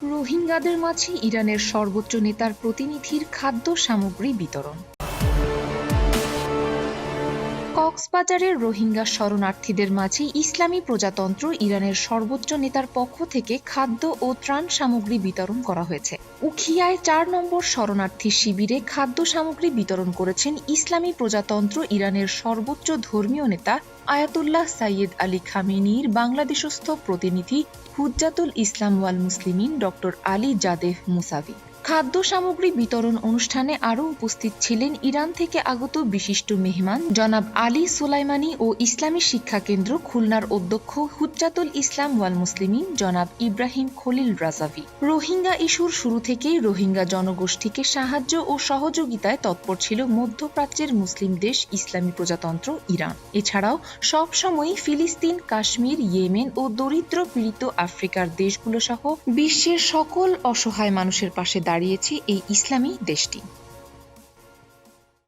রোহিঙ্গাদের মাঝে ইরানের সর্বোচ্চ নেতার প্রতিনিধির খাদ্য সামগ্রী বিতরণ। কক্সবাজারের রোহিঙ্গা শরণার্থীদের মাঝে ইসলামী প্রজাতন্ত্র ইরানের সর্বোচ্চ নেতার পক্ষ থেকে খাদ্য ও ত্রাণ সামগ্রী বিতরণ করা হয়েছে। উখিয়ায় চার নম্বর শরণার্থী শিবিরে খাদ্য সামগ্রী বিতরণ করেছেন ইসলামী প্রজাতন্ত্র ইরানের সর্বোচ্চ ধর্মীয় নেতা আয়াতুল্লাহ সাইয়েদ আলী খামেনির বাংলাদেশস্থ প্রতিনিধি হুজ্জাতুল ইসলাম ওয়াল মুসলিমিন ডক্টর আলী জাদেহ মুসাভি। খাদ্য সামগ্রী বিতরণ অনুষ্ঠানে আরও উপস্থিত ছিলেন ইরান থেকে আগত বিশিষ্ট মেহমান জনাব আলী সুলাইমানি ও ইসলামী শিক্ষা কেন্দ্র খুলনার অধ্যক্ষ হুজ্জাতুল ইসলাম ওয়াল মুসলিমিন জনাব ইব্রাহিম খলিল রাজাভি। রোহিঙ্গা ইস্যুর শুরু থেকেই রোহিঙ্গা জনগোষ্ঠীকে সাহায্য ও সহযোগিতায় তৎপর ছিল মধ্যপ্রাচ্যের মুসলিম দেশ ইসলামী প্রজাতন্ত্র ইরান। এছাড়াও সবসময়ই ফিলিস্তিন, কাশ্মীর, ইয়েমেন ও দরিদ্র পীড়িত আফ্রিকার দেশগুলো সহ বিশ্বের সকল অসহায় মানুষের পাশে দাঁড়িয়েছে এই ইসলামী দেশটি।